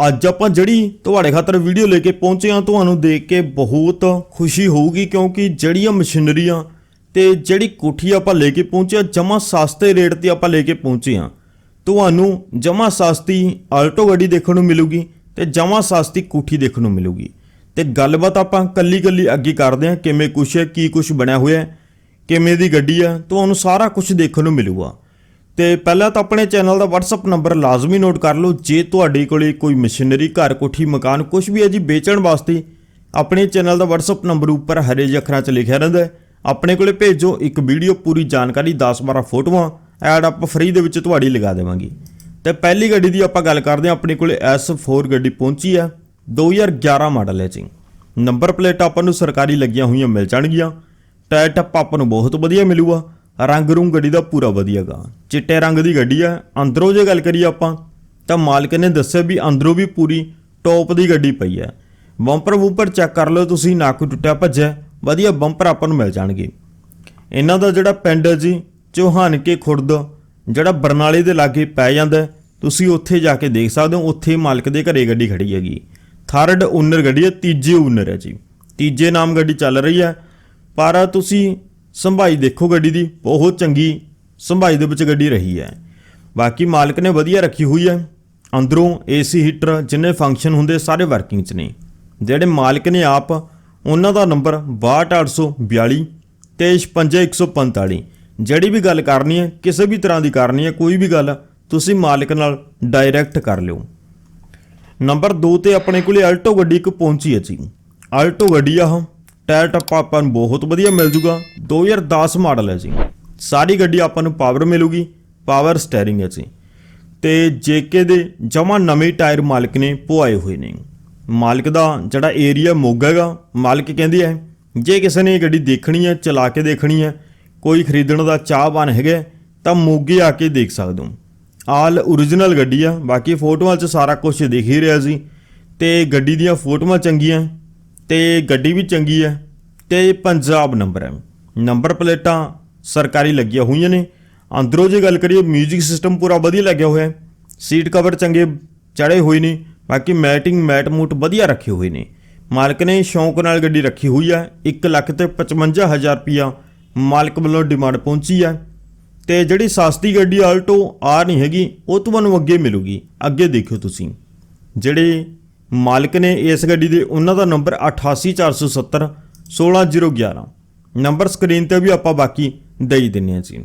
ਅੱਜ ਆਪਾਂ ਜਿਹੜੀ ਤੁਹਾਡੇ ਖਾਤਰ ਵੀਡੀਓ ਲੈ ਕੇ ਪਹੁੰਚੇ ਹਾਂ, ਤੁਹਾਨੂੰ ਦੇਖ ਕੇ ਬਹੁਤ ਖੁਸ਼ੀ ਹੋਊਗੀ ਕਿਉਂਕਿ ਜਿਹੜੀਆਂ ਮਸ਼ੀਨਰੀਆਂ ਤੇ ਜਿਹੜੀ ਕੋਠੀ ਆਪਾਂ ਲੈ ਕੇ ਪਹੁੰਚੇ ਜਮਾ ਸਸਤੇ ਰੇਟ ਤੇ ਆਪਾਂ ਲੈ ਕੇ ਪਹੁੰਚੇ ਹਾਂ, ਤੁਹਾਨੂੰ ਜਮਾ ਸਸਤੀ ਆਲਟੋ ਗੱਡੀ ਦੇਖਣ ਨੂੰ ਮਿਲੂਗੀ ਤੇ ਜਮਾ ਸਸਤੀ ਕੋਠੀ ਦੇਖਣ ਨੂੰ ਮਿਲੂਗੀ। ਤੇ ਗੱਲਬਾਤ ਆਪਾਂ ਕੱਲੀ ਕੱਲੀ ਅੱਗੇ ਕਰਦੇ ਹਾਂ, ਕਿਵੇਂ ਕੁਛ ਹੈ, ਕੀ ਕੁਛ ਬਣਿਆ ਹੋਇਆ ਹੈ, ਕਿਵੇਂ ਦੀ ਗੱਡੀ ਆ ਤੁਹਾਨੂੰ ਸਾਰਾ ਕੁਝ ਦੇਖਣ ਨੂੰ ਮਿਲੂਗਾ। ਤੇ ਪਹਿਲਾਂ ਤਾਂ ਆਪਣੇ ਚੈਨਲ ਦਾ WhatsApp ਨੰਬਰ ਲਾਜ਼ਮੀ ਨੋਟ ਕਰ ਲਓ। ਜੇ ਤੁਹਾਡੇ ਕੋਲੇ ਕੋਈ ਮਸ਼ੀਨਰੀ, ਘਰ, ਕੋਠੀ, ਮਕਾਨ ਕੁਝ ਵੀ ਹੈ ਜੀ ਵੇਚਣ ਵਾਸਤੇ, ਆਪਣੇ ਚੈਨਲ ਦਾ WhatsApp ਨੰਬਰ ਉੱਪਰ ਹਰੇ ਜਿਹੇ ਅੱਖਰਾਂ 'ਚ ਲਿਖਿਆ ਰਹਿੰਦਾ ਹੈ। ਆਪਣੇ ਕੋਲੇ ਭੇਜੋ ਇੱਕ ਵੀਡੀਓ, ਪੂਰੀ ਜਾਣਕਾਰੀ 10-12 ਫੋਟੋਆਂ, ਐਡ ਆਪ ਫ੍ਰੀ ਦੇ ਵਿੱਚ ਤੁਹਾਡੀ ਲਗਾ ਦੇਵਾਂਗੇ। ਤੇ ਪਹਿਲੀ ਗੱਡੀ ਦੀ ਆਪਾਂ ਗੱਲ ਕਰਦੇ ਹਾਂ, ਆਪਣੇ ਕੋਲੇ S4 ਗੱਡੀ ਪਹੁੰਚੀ ਹੈ 2011 ਮਾਡਲ ਹੈ ਜੀ। ਨੰਬਰ ਪਲੇਟ ਆਪਾਂ ਨੂੰ ਸਰਕਾਰੀ ਲੱਗੀਆਂ ਹੋਈਆਂ ਮਿਲ ਜਾਣਗੀਆਂ। ਟਾਇਰ ਟੱਪ ਆਪਾਂ ਨੂੰ ਬਹੁਤ ਵਧੀਆ ਮਿਲੂਗਾ। ਰੰਗ ਰੂੰਗ ਗੱਡੀ ਦਾ ਪੂਰਾ ਵਧੀਆਗਾ ਚਿੱਟੇ ਰੰਗ ਦੀ ਗੱਡੀ ਆ। ਅੰਦਰੋਂ ਜੇ ਗੱਲ ਕਰੀਏ ਆਪਾਂ, ਤਾਂ ਮਾਲਕ ਨੇ ਦੱਸਿਆ ਵੀ ਅੰਦਰੋਂ ਵੀ ਪੂਰੀ ਟੌਪ ਦੀ ਗੱਡੀ ਪਈ ਹੈ ਬੰਪਰ ਵੂਪਰ ਚੈੱਕ ਕਰ ਲਓ, ਤੁਸੀਂ ਨਾ ਕੋਈ ਟੁੱਟਿਆ ਭੱਜਿਆ, ਵਧੀਆ ਬੰਪਰ ਆਪਾਂ ਨੂੰ ਮਿਲ ਜਾਣਗੇ। ਇਹਨਾਂ ਦਾ ਜਿਹੜਾ ਪਿੰਡ ਹੈ ਜੀ ਚੌਹਾਨ ਕੇ ਖੁਰਦ, ਜਿਹੜਾ ਬਰਨਾਲੇ ਦੇ ਲਾਗੇ ਪੈ ਜਾਂਦਾ, ਤੁਸੀਂ ਉੱਥੇ ਜਾ ਕੇ ਦੇਖ ਸਕਦੇ ਹੋ, ਉੱਥੇ ਮਾਲਕ ਦੇ ਘਰੇ ਗੱਡੀ ਖੜੀ ਹੈਗੀ। ਥਰਡ ਓਨਰ ਗੱਡੀ ਹੈ ਤੀਜੇ ਓਨਰ ਹੈ ਜੀ। ਤੀਜੇ ਨਾਮ ਗੱਡੀ ਚੱਲ ਰਹੀ ਹੈ ਪਰ ਤੁਸੀਂ ਸੰਭਾਈ ਦੇਖੋ ਗੱਡੀ ਦੀ, ਬਹੁਤ ਚੰਗੀ ਸੰਭਾਈ ਦੇ ਵਿੱਚ ਗੱਡੀ ਰਹੀ ਹੈ। ਬਾਕੀ ਮਾਲਕ ਨੇ ਵਧੀਆ ਰੱਖੀ ਹੋਈ ਹੈ। ਅੰਦਰੋਂ ਏਸੀ ਹੀਟਰ ਜਿੰਨੇ ਫੰਕਸ਼ਨ ਹੁੰਦੇ ਸਾਰੇ ਵਰਕਿੰਗ 'ਚ ਨੇ। ਜਿਹੜੇ ਮਾਲਕ ਨੇ ਆਪ, ਉਹਨਾਂ ਦਾ ਨੰਬਰ 62842 ਤੇ 55145 ਜਿਹੜੀ ਵੀ ਗੱਲ ਕਰਨੀ ਹੈ, ਕਿਸੇ ਵੀ ਤਰ੍ਹਾਂ ਦੀ ਕਰਨੀ ਹੈ, ਕੋਈ ਵੀ ਗੱਲ, ਤੁਸੀਂ ਮਾਲਕ ਨਾਲ ਡਾਇਰੈਕਟ ਕਰ ਲਿਓ। ਨੰਬਰ 2 ਤੇ ਆਪਣੇ ਕੋਲੇ ਆਲਟੋ ਗੱਡੀ ਇੱਕ ਪਹੁੰਚੀ ਹੈ ਜੀ। ਆਲਟੋ ਗੱਡੀ ਆ ਟਾਇਰ ਟੱਪਾ ਆਪਾਂ ਨੂੰ ਬਹੁਤ ਵਧੀਆ ਮਿਲ ਜੂਗਾ। 2010 ਮਾਡਲ ਹੈ ਜੀ। ਸਾਰੀ ਗੱਡੀ ਆਪਾਂ ਨੂੰ ਪਾਵਰ ਮਿਲੂਗੀ ਪਾਵਰ ਸਟੀਅਰਿੰਗ ਹੈ ਜੀ। ਤੇ ਜੇਕੇ ਦੇ ਜਮਾ ਨਵੇਂ ਟਾਇਰ ਮਾਲਕ ਨੇ ਪਵਾਏ ਹੋਏ ਨੇ। ਮਾਲਕ ਦਾ ਜਿਹੜਾ ਏਰੀਆ ਮੋਗਾ ਹੈਗਾ, ਮਾਲਕ ਕਹਿੰਦੀ ਹੈ, ਜੇ ਕਿਸੇ ਨੇ ਇਹ ਗੱਡੀ ਦੇਖਣੀ ਹੈ, ਚਲਾ ਕੇ ਦੇਖਣੀ ਹੈ, ਕੋਈ ਖਰੀਦਣ ਦਾ ਚਾਹਵਾਨ ਹੈਗਾ, ਤਾਂ ਮੋਗੇ ਆ ਕੇ ਦੇਖ ਸਕਦੇ ਹੋ। ਆਲ origignal ਗੱਡੀ ਆ, ਬਾਕੀ ਫੋਟੋਆਂ 'ਚ ਸਾਰਾ ਕੁਝ ਦਿਖ ਹੀ ਰਿਹਾ ਸੀ ਤੇ ਗੱਡੀ ਦੀਆਂ ਫੋਟੋਆਂ ਚੰਗੀਆਂ ਤੇ ਗੱਡੀ ਵੀ ਚੰਗੀ ਹੈ ਤੇ ਪੰਜਾਬ ਨੰਬਰ ਹੈ। ਨੰਬਰ ਪਲੇਟਾਂ ਸਰਕਾਰੀ ਲੱਗੀਆਂ ਹੋਈਆਂ ਨੇ। ਅੰਦਰੋਂ ਜੇ ਗੱਲ ਕਰੀਏ 뮤직 ਸਿਸਟਮ ਪੂਰਾ ਵਧੀਆ ਲੱਗਿਆ ਹੋਇਆ ਹੈ। ਸੀਟ ਕਵਰ ਚੰਗੇ ਚੜੇ ਹੋਏ ਨੇ। ਬਾਕੀ ਮੈਟਿੰਗ, ਮੈਟ ਮੂਟ ਵਧੀਆ ਰੱਖੇ ਹੋਏ ਨੇ। ਮਾਲਕ ਨੇ ਸ਼ੌਂਕ ਨਾਲ ਗੱਡੀ ਰੱਖੀ ਹੋਈ ਹੈ। 1 ਲੱਖ ਤੇ 55000 ਰੁਪਿਆ ਮਾਲਕ ਵੱਲੋਂ ਡਿਮਾਂਡ ਪਹੁੰਚੀ ਹੈ। ਤੇ ਜਿਹੜੀ ਸਸਤੀ ਗੱਡੀ ਆਲਟੋ ਆ ਨਹੀਂ ਹੈਗੀ, ਉਹ ਤੁਹਾਨੂੰ ਅੱਗੇ ਮਿਲੂਗੀ। ਅੱਗੇ ਦੇਖਿਓ ਤੁਸੀਂ। ਜਿਹੜੇ ਮਾਲਕ ਨੇ ਇਸ ਗੱਡੀ ਦੇ ਉਹਨਾਂ ਦਾ ਨੰਬਰ 88470 16011 ਨੰਬਰ ਸਕਰੀਨ ਤੇ ਵੀ ਆਪਾਂ ਬਾਕੀ ਦੇਈ ਹੀ ਦਿੰਨੇ ਆ ਜੀ।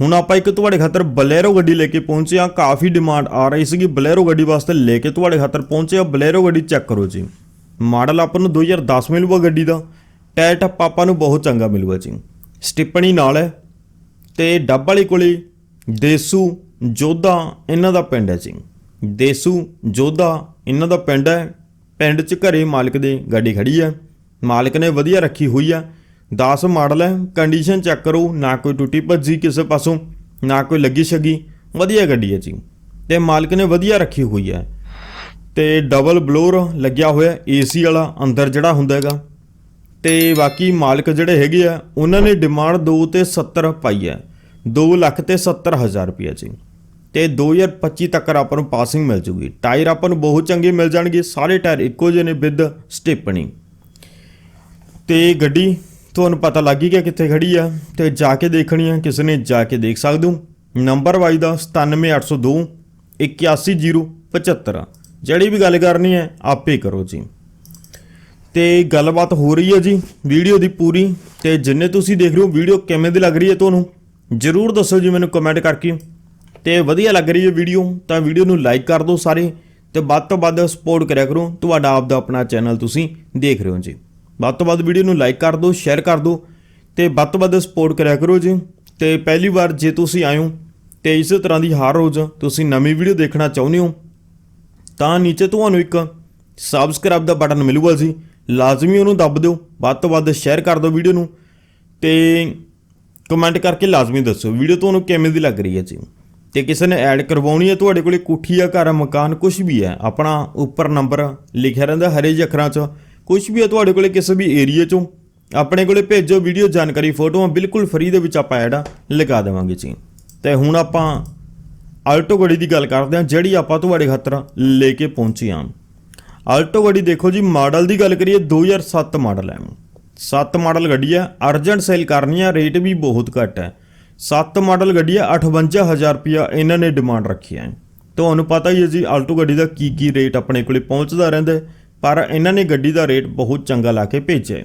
ਹੁਣ ਆਪਾਂ ਇੱਕ ਤੁਹਾਡੇ ਖਾਤਰ ਬਲੇਰੋ ਗੱਡੀ ਲੈ ਕੇ ਪਹੁੰਚੇ ਆ ਕਾਫੀ ਡਿਮਾਂਡ ਆ ਰਹੀ ਸੀਗੀ ਬਲੇਰੋ ਗੱਡੀ ਵਾਸਤੇ ਲੈ ਕੇ ਤੁਹਾਡੇ ਖਾਤਰ ਪਹੁੰਚੇ ਆ ਬਲੇਰੋ ਗੱਡੀ ਚੈੱਕ ਕਰੋ ਜੀ। ਮਾਡਲ ਆਪਾਂ ਨੂੰ 2010 ਮਿਲੂਗਾ ਗੱਡੀ ਦਾ। ਟਾਇਰ ਟੱਪ ਆਪਾਂ ਨੂੰ ਬਹੁਤ ਚੰਗਾ ਮਿਲੂਗਾ ਜੀ। ਸਟਿੱਪਣੀ ਨਾਲ ਹੈ ਤੇ ਡੱਬ ਵਾਲੀ ਕੋਲੇ ਦੇਸੂ ਜੋਧਾ ਇਹਨਾਂ ਦਾ ਪਿੰਡ ਹੈ ਜੀ। ਦੇਸੂ ਜੋਧਾ ਇਹਨਾਂ ਦਾ ਪਿੰਡ ਹੈ। ਪਿੰਡ 'ਚ ਘਰੇ ਮਾਲਕ ਦੇ ਗੱਡੀ ਖੜੀ ਹੈ ਮਾਲਕ ਨੇ ਵਧੀਆ ਰੱਖੀ ਹੋਈ ਆ। 10 ਮਾਡਲ ਹੈ। ਕੰਡੀਸ਼ਨ ਚੈੱਕ ਕਰੋ। ਨਾ ਕੋਈ ਟੁੱਟੀ ਭੱਜੀ ਕਿਸੇ ਪਾਸੋਂ, ਨਾ ਕੋਈ ਲੱਗੀ ਛੱਗੀ। ਵਧੀਆ ਗੱਡੀ ਹੈ ਜੀ। ਤੇ ਮਾਲਕ ਨੇ ਵਧੀਆ ਰੱਖੀ ਹੋਈ ਹੈ ਤੇ ਡਬਲ ਬਲੋਰ ਲੱਗਿਆ ਹੋਇਆ ਏਸੀ ਵਾਲਾ ਅੰਦਰ ਜਿਹੜਾ ਹੁੰਦਾ ਹੈਗਾ। ਤੇ ਬਾਕੀ ਮਾਲਕ ਜਿਹੜੇ ਹੈਗੇ ਆ, ਉਹਨਾਂ ਨੇ ਡਿਮਾਂਡ 2 ਤੇ 70 ਪਾਈ ਹੈ 2 ਲੱਖ ਤੇ 70 ਹਜ਼ਾਰ ਰੁਪਏ ਜੀ। ਤੇ 2025 ਤੱਕ ਆਪਾਂ ਨੂੰ ਪਾਸਿੰਗ ਮਿਲ ਜੂਗੀ। ਟਾਇਰ ਆਪਾਂ ਨੂੰ ਬਹੁਤ ਚੰਗੇ ਮਿਲ ਜਾਣਗੇ, ਸਾਰੇ ਟਾਇਰ ਇੱਕੋ ਜਿਹੇ ਨੇ ਵਿਦ ਸਟਿਪਣੀ ਤੇ ਗੱਡੀ, ਤੁਹਾਨੂੰ ਪਤਾ ਲੱਗ ਹੀ ਗਿਆ ਕਿੱਥੇ ਖੜੀ ਆ, ਤੇ ਜਾ ਕੇ ਦੇਖਣੀ ਆ, ਕਿਸੇ ਨੇ ਜਾ ਕੇ ਦੇਖ ਸਕਦੇ। ਹੋ ਨੰਬਰ ਵਾਈ ਦਾ 97802 81075 ਜਿਹੜੀ ਵੀ ਗੱਲ ਕਰਨੀ ਹੈ, ਆਪੇ ਕਰੋ ਜੀ। ਤੇ ਗੱਲਬਾਤ ਹੋ ਰਹੀ ਹੈ ਜੀ, ਵੀਡੀਓ ਦੀ ਪੂਰੀ। ਤੇ ਜਿੰਨੇ ਤੁਸੀਂ ਦੇਖ ਰਹੇ ਹੋ, ਵੀਡੀਓ ਕਿਵੇਂ ਦੀ ਲੱਗ ਰਹੀ ਹੈ ਤੁਹਾਨੂੰ, ਜਰੂਰ ਦੱਸੋ ਜੀ ਮੈਨੂੰ ਕਮੈਂਟ ਕਰਕੇ। ਤੇ ਵਧੀਆ ਲੱਗ ਰਹੀ ਹੈ ਵੀਡੀਓ ਤਾਂ ਵੀਡੀਓ ਨੂੰ ਲਾਈਕ ਕਰ ਦਿਓ ਸਾਰੇ ਤੇ ਵੱਧ ਤੋਂ ਵੱਧ ਸਪੋਰਟ ਕਰਿਆ ਕਰੋ। ਤੁਹਾਡਾ ਆਪ ਦਾ ਆਪਣਾ ਚੈਨਲ ਤੁਸੀਂ ਦੇਖ ਰਹੇ ਹੋ ਜੀ। ਵੱਧ ਤੋਂ ਵੱਧ ਵੀਡੀਓ ਨੂੰ ਲਾਈਕ ਕਰ ਦਿਓ ਸ਼ੇਅਰ ਕਰ ਦਿਓ ਤੇ ਵੱਧ ਤੋਂ ਵੱਧ ਸਪੋਰਟ ਕਰਿਆ ਕਰੋ ਜੀ। ਤੇ ਪਹਿਲੀ ਵਾਰ ਜੇ ਤੁਸੀਂ ਆਏ ਹੋ ਤੇ ਇਸੇ ਤਰ੍ਹਾਂ ਦੀ ਹਰ ਰੋਜ਼ ਤੁਸੀਂ ਨਵੀਂ ਵੀਡੀਓ ਦੇਖਣਾ ਚਾਹੁੰਦੇ ਹੋ, ਤਾਂ ਨੀਚੇ ਤੁਹਾਨੂੰ ਇੱਕ ਸਬਸਕ੍ਰਾਈਬ ਦਾ ਬਟਨ ਮਿਲੂਗਾ ਜੀ। ਲਾਜ਼ਮੀ ਉਹਨੂੰ ਦੱਬ ਦਿਓ, ਵੱਧ ਤੋਂ ਵੱਧ ਸ਼ੇਅਰ ਕਰ ਦਿਓ ਵੀਡੀਓ ਨੂੰ ਤੇ ਕਮੈਂਟ ਕਰਕੇ ਲਾਜ਼ਮੀ ਦੱਸੋ ਵੀਡੀਓ ਤੁਹਾਨੂੰ ਕਿਵੇਂ ਦੀ ਲੱਗ ਰਹੀ ਹੈ ਜੀ। ਤੇ ਕਿਸੇ ਨੇ ਐਡ ਕਰਵਾਉਣੀ ਹੈ, ਤੁਹਾਡੇ ਕੋਲੇ ਕੋਠੀ ਆ, ਘਰ ਮਕਾਨ ਕੁਝ ਵੀ ਹੈ, ਆਪਣਾ ਉੱਪਰ ਨੰਬਰ ਲਿਖਿਆ ਰਹਿੰਦਾ ਹਰੇ ਜਿਹੇ ਅੱਖਰਾਂ 'ਚ ਕੁਝ ਵੀ ਹੈ ਤੁਹਾਡੇ ਕੋਲੇ ਕਿਸੇ ਵੀ ਏਰੀਆ 'ਚੋਂ, ਆਪਣੇ ਕੋਲੇ ਭੇਜੋ ਵੀਡੀਓ ਜਾਣਕਾਰੀ, ਫੋਟੋਆਂ, ਬਿਲਕੁਲ ਫ੍ਰੀ ਦੇ ਵਿੱਚ ਆਪਾਂ ਐਡ ਲਗਾ ਦੇਵਾਂਗੇ ਜੀ। ਤੇ ਹੁਣ ਆਪਾਂ ਆਲਟੋ ਗੱਡੀ ਦੀ ਗੱਲ ਕਰਦੇ ਹਾਂ, ਜਿਹੜੀ ਆਪਾਂ ਤੁਹਾਡੇ ਖਾਤਰ ਲੈ ਕੇ ਪਹੁੰਚੀ ਹਾਂ। ਆਲਟੋ ਗੱਡੀ ਦੇਖੋ ਜੀ ਮਾਡਲ ਦੀ ਗੱਲ ਕਰੀਏ 2007 ਮਾਡਲ ਹੈ। 7 ਮਾਡਲ ਗੱਡੀ ਹੈ ਅਰਜੈਂਟ ਸੇਲ ਕਰਨੀ ਆ ਰੇਟ ਵੀ ਬਹੁਤ ਘੱਟ ਹੈ। ਸੱਤ ਮਾਡਲ ਗੱਡੀ ਹੈ 58000 ਰੁਪਿਆ ਇਹਨਾਂ ਨੇ ਡਿਮਾਂਡ ਰੱਖੀ ਹੈ। ਤੁਹਾਨੂੰ ਪਤਾ ਹੀ ਹੈ ਜੀ, ਆਲਟੋ ਗੱਡੀ ਦਾ ਕੀ ਕੀ ਰੇਟ ਆਪਣੇ ਕੋਲੇ ਪਹੁੰਚਦਾ ਰਹਿੰਦਾ ਪਰ ਇਹਨਾਂ ਨੇ ਗੱਡੀ ਦਾ ਰੇਟ ਬਹੁਤ ਚੰਗਾ ਲਾ ਕੇ ਭੇਜਿਆ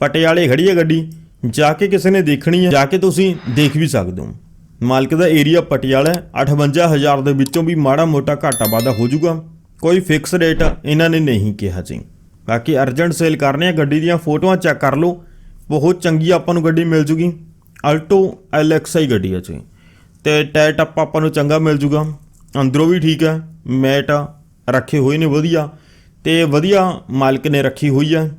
ਪਟਿਆਲੇ ਖੜੀ ਹੈ ਗੱਡੀ, ਜਾ ਕੇ ਕਿਸੇ ਨੇ ਦੇਖਣੀ ਹੈ, ਜਾ ਕੇ ਤੁਸੀਂ ਦੇਖ ਵੀ ਸਕਦੇ ਹੋ। ਮਾਲਕ ਦਾ ਏਰੀਆ ਪਟਿਆਲਾ ਹੈ 58000 ਦੇ ਵਿੱਚੋਂ ਵੀ ਮਾੜਾ ਮੋਟਾ ਘਾਟਾ ਵਾਧਾ ਹੋ ਜਾਊਗਾ। ਕੋਈ ਫਿਕਸ ਰੇਟ ਇਹਨਾਂ ਨੇ ਨਹੀਂ ਕਿਹਾ ਜੀ। ਬਾਕੀ ਅਰਜੈਂਟ ਸੇਲ ਕਰਨੀ ਹੈ ਗੱਡੀ ਦੀਆਂ ਫੋਟੋਆਂ ਚੈੱਕ ਕਰ ਲਓ। ਬਹੁਤ ਚੰਗੀ ਆਪਾਂ ਨੂੰ ਗੱਡੀ ਮਿਲ ਜੂਗੀ। ਅਲਟੋ ਐਲਐਕਸਆਈ ਗੱਡੀ ਹੈ ਜੀ। ਤੇ ਟਾਇਰ ਟੱਪ ਆਪਾਂ ਨੂੰ ਚੰਗਾ ਮਿਲ ਜੂਗਾ। ਅੰਦਰੋਂ ਵੀ ਠੀਕ ਹੈ, ਮੈਟ ਰੱਖੇ ਹੋਏ ਨੇ ਵਧੀਆ। ਤੇ ਵਧੀਆ ਮਾਲਕ ਨੇ ਰੱਖੀ ਹੋਈ ਹੈ।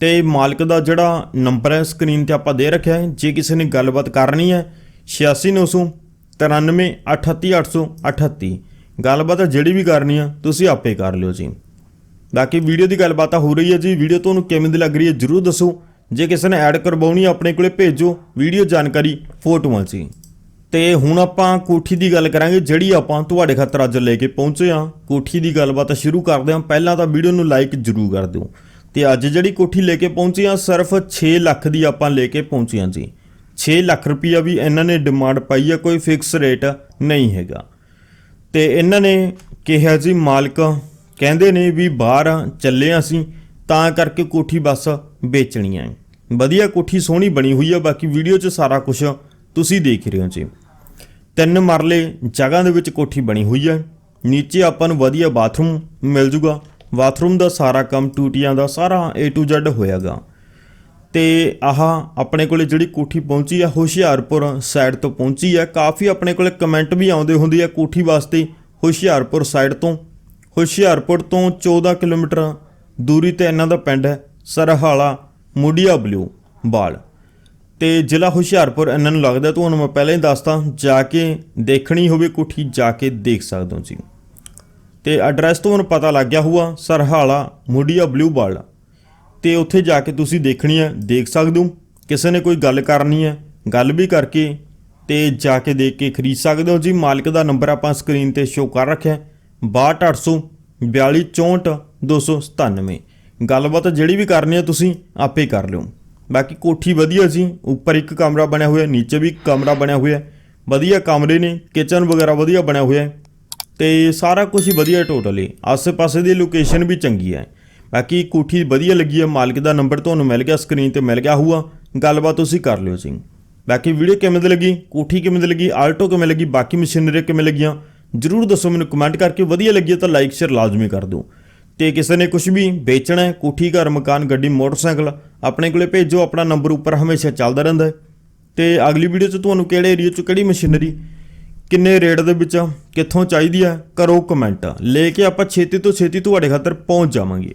ਤੇ ਮਾਲਕ ਦਾ ਜਿਹੜਾ ਨੰਬਰ ਹੈ ਸਕਰੀਨ ਤੇ ਆਪਾਂ ਦੇ ਰੱਖਿਆ ਹੈ। ਜੇ ਕਿਸੇ ਨੇ ਗੱਲਬਾਤ ਕਰਨੀ ਹੈ 8690 93 38838 ਗੱਲਬਾਤ ਜਿਹੜੀ ਵੀ ਕਰਨੀ ਆ ਤੁਸੀਂ ਆਪੇ ਕਰ ਲਿਓ ਜੀ। ਬਾਕੀ ਵੀਡੀਓ ਦੀ ਗੱਲਬਾਤ ਹੋ ਰਹੀ ਹੈ ਜੀ। ਵੀਡੀਓ ਤੁਹਾਨੂੰ ਕਿਵੇਂ ਦੀ ਲੱਗ ਰਹੀ ਹੈ, ਜਰੂਰ ਦੱਸੋ। ਜੇ ਕਿਸੇ ਨੇ ਐਡ ਕਰਵਾਉਣੀ ਆਪਣੇ ਕੋਲੇ ਭੇਜੋ। ਵੀਡੀਓ ਜਾਣਕਾਰੀ ਫੋਟੋਆਂ 'ਚ ਤੇ ਹੁਣ ਆਪਾਂ ਕੋਠੀ ਦੀ ਗੱਲ ਕਰਾਂਗੇ, ਜਿਹੜੀ ਆਪਾਂ ਤੁਹਾਡੇ ਖਾਤਰ ਅੱਜ ਲੈ ਕੇ ਪਹੁੰਚੇ ਆ ਕੋਠੀ ਦੀ ਗੱਲਬਾਤ ਸ਼ੁਰੂ ਕਰਦੇ ਹਾਂ। ਪਹਿਲਾਂ ਤਾਂ ਵੀਡੀਓ ਨੂੰ ਲਾਈਕ ਜਰੂਰ ਕਰ ਦਿਓ। ਤੇ ਅੱਜ ਜਿਹੜੀ ਕੋਠੀ ਲੈ ਕੇ ਪਹੁੰਚੇ ਆ ਸਿਰਫ 6 ਲੱਖ ਦੀ ਆਪਾਂ ਲੈ ਕੇ ਪਹੁੰਚੇ ਆ ਜੀ। 6 ਲੱਖ ਰੁਪਈਆ ਵੀ ਇਹਨਾਂ ਨੇ ਡਿਮਾਂਡ ਪਾਈ ਆ, ਕੋਈ ਫਿਕਸ ਰੇਟ ਨਹੀਂ ਹੈਗਾ। ਤੇ ਇਹਨਾਂ ਨੇ ਕਿਹਾ ਜੀ, ਮਾਲਕ ਕਹਿੰਦੇ ਨੇ ਵੀ ਬਾਹਰ ਚੱਲੇ ਹਾਂ ਅਸੀਂ। ਤਾਂ ਕਰਕੇ ਕੋਠੀ ਬਸ ਵੇਚਣੀ ਹੈ। ਵਧੀਆ ਕੋਠੀ ਸੋਹਣੀ ਬਣੀ ਹੋਈ ਆ, ਬਾਕੀ ਵੀਡੀਓ 'ਚ ਸਾਰਾ ਕੁਝ ਤੁਸੀਂ ਦੇਖ ਰਹੇ ਹੋ ਜੀ। ਤਿੰਨ ਮਰਲੇ ਜਗ੍ਹਾ ਦੇ ਵਿੱਚ ਕੋਠੀ ਬਣੀ ਹੋਈ ਹੈ ਨੀਚੇ ਆਪਾਂ ਨੂੰ ਵਧੀਆ ਬਾਥਰੂਮ ਮਿਲ ਜੂਗਾ। ਬਾਥਰੂਮ ਦਾ ਸਾਰਾ ਕੰਮ ਟੂਟੀਆਂ ਦਾ ਸਾਰਾ A to Z ਹੋਇਆਗਾ। ਤੇ ਆਹ ਆਪਣੇ ਕੋਲੇ ਜਿਹੜੀ ਕੋਠੀ ਪਹੁੰਚੀ ਆ, ਹੁਸ਼ਿਆਰਪੁਰ ਸਾਈਡ ਤੋਂ ਪਹੁੰਚੀ ਆ। ਕਾਫੀ ਆਪਣੇ ਕੋਲੇ ਕਮੈਂਟ ਵੀ ਆਉਂਦੇ ਹੁੰਦੇ ਆ ਕੋਠੀ ਵਾਸਤੇ ਹੁਸ਼ਿਆਰਪੁਰ ਸਾਈਡ ਤੋਂ। ਹੁਸ਼ਿਆਰਪੁਰ ਤੋਂ 14 ਕਿਲੋਮੀਟਰ ਦੂਰੀ ਤੇ ਇਹਨਾਂ ਦਾ ਪਿੰਡ ਹੈ, ਸਰਹਾਲਾ ਮੁੰਡੀਆ ਬਲੂ, ਬਾਲ। ਤੇ ਜ਼ਿਲ੍ਹਾ ਹੁਸ਼ਿਆਰਪੁਰ ਇਹਨਾਂ ਨੂੰ ਲੱਗਦਾ ਤੁਹਾਨੂੰ ਮੈਂ ਪਹਿਲਾਂ ਹੀ ਦੱਸਤਾ ਜਾ ਕੇ ਦੇਖਣੀ ਹੋਵੇ, ਕੋਠੀ ਜਾ ਕੇ ਦੇਖ ਸਕਦੇ ਹੋ ਜੀ ਤੇ ਐਡਰੈਸ ਤੁਹਾਨੂੰ ਪਤਾ ਲੱਗ ਗਿਆ ਹੋਊਗਾ, ਸਰਹਾਲਾ ਮੁੰਡੀਆ ਬਲੂ, ਬਾਲ। ਤੇ ਉੱਥੇ ਜਾ ਕੇ ਤੁਸੀਂ ਦੇਖਣੀ ਹੈ, ਦੇਖ ਸਕਦੇ ਹੋ। ਕਿਸੇ ਨੇ ਕੋਈ ਗੱਲ ਕਰਨੀ ਹੈ, ਗੱਲ ਵੀ ਕਰਕੇ ਤੇ ਜਾ ਕੇ ਦੇਖ ਕੇ ਖਰੀਦ ਸਕਦੇ ਹੋ। ਜੀ, ਮਾਲਕ ਦਾ ਨੰਬਰ ਆਪਾਂ ਸਕਰੀਨ ਤੇ ਸ਼ੋ ਕਰ ਰੱਖਿਆ ਹੈ 62800 4264 297 ਗੱਲਬਾਤ ਜਿਹੜੀ ਵੀ ਕਰਨੀ ਹੈ ਤੁਸੀਂ ਆਪੇ ਕਰ ਲਿਓ। ਬਾਕੀ ਕੋਠੀ ਵਧੀਆ ਸੀ, ਉੱਪਰ ਇੱਕ ਕਮਰਾ ਬਣਿਆ ਹੋਇਆ, ਨੀਚੇ ਵੀ ਕਮਰਾ ਬਣਿਆ ਹੋਇਆ। ਵਧੀਆ ਕਮਰੇ ਨੇ ਕਿਚਨ ਵਗੈਰਾ ਵਧੀਆ ਬਣਿਆ ਹੋਇਆ। ਹੈ ਤੇ ਸਾਰਾ ਕੁਝ ਹੀ ਵਧੀਆ ਟੋਟਲੀ ਆਸੇ-ਪਾਸੇ ਦੀ ਲੋਕੇਸ਼ਨ ਵੀ ਚੰਗੀ ਹੈ ਬਾਕੀ ਕੋਠੀ ਵਧੀਆ ਲੱਗੀ ਹੈ ਮਾਲਕ ਦਾ ਨੰਬਰ ਤੁਹਾਨੂੰ ਮਿਲ ਗਿਆ ਸਕਰੀਨ ਤੇ ਮਿਲ ਗਿਆ ਹੋਊਗਾ। ਗੱਲਬਾਤ ਤੁਸੀਂ ਕਰ ਲਿਓ ਜੀ। ਬਾਕੀ ਵੀਡੀਓ ਕਿਵੇਂ ਦੀ ਲੱਗੀ? ਕੋਠੀ ਕਿਵੇਂ ਦੀ ਲੱਗੀ? ਆਲਟੋ ਕਿਵੇਂ ਲੱਗੀ? ਬਾਕੀ ਮਸ਼ੀਨਰੀ ਕਿਵੇਂ ਲੱਗੀਆਂ? ਜਰੂਰ ਦੱਸੋ ਮੈਨੂੰ ਕਮੈਂਟ ਕਰਕੇ। ਵਧੀਆ ਲੱਗੀ ਤਾਂ ਲਾਈਕ ਸ਼ੇਅਰ ਲਾਜ਼ਮੀ ਕਰ ਦਿਓ। ਤੇ ਕਿਸੇ ਨੇ ਕੁਝ ਵੀ ਵੇਚਣਾ ਹੈ, ਕੋਠੀ, ਘਰ, ਮਕਾਨ, ਗੱਡੀ, ਮੋਟਰਸਾਈਕਲ, ਆਪਣੇ ਕੋਲੇ ਭੇਜੋ, ਆਪਣਾ ਨੰਬਰ ਉੱਪਰ ਹਮੇਸ਼ਾ ਚੱਲਦਾ ਰਹਿੰਦਾ ਹੈ। ਤੇ ਅਗਲੀ ਵੀਡੀਓ 'ਚ ਤੁਹਾਨੂੰ ਕਿਹੜੇ ਏਰੀਆ 'ਚ ਕਿਹੜੀ ਮਸ਼ੀਨਰੀ ਕਿੰਨੇ ਰੇਟ ਦੇ ਵਿੱਚ ਕਿੱਥੋਂ ਚਾਹੀਦੀ ਹੈ, ਕਰੋ ਕਮੈਂਟ ਲੈ ਕੇ ਆਪਾਂ ਛੇਤੀ ਤੋਂ ਛੇਤੀ ਤੁਹਾਡੇ ਖਾਤਰ ਪਹੁੰਚ ਜਾਵਾਂਗੇ।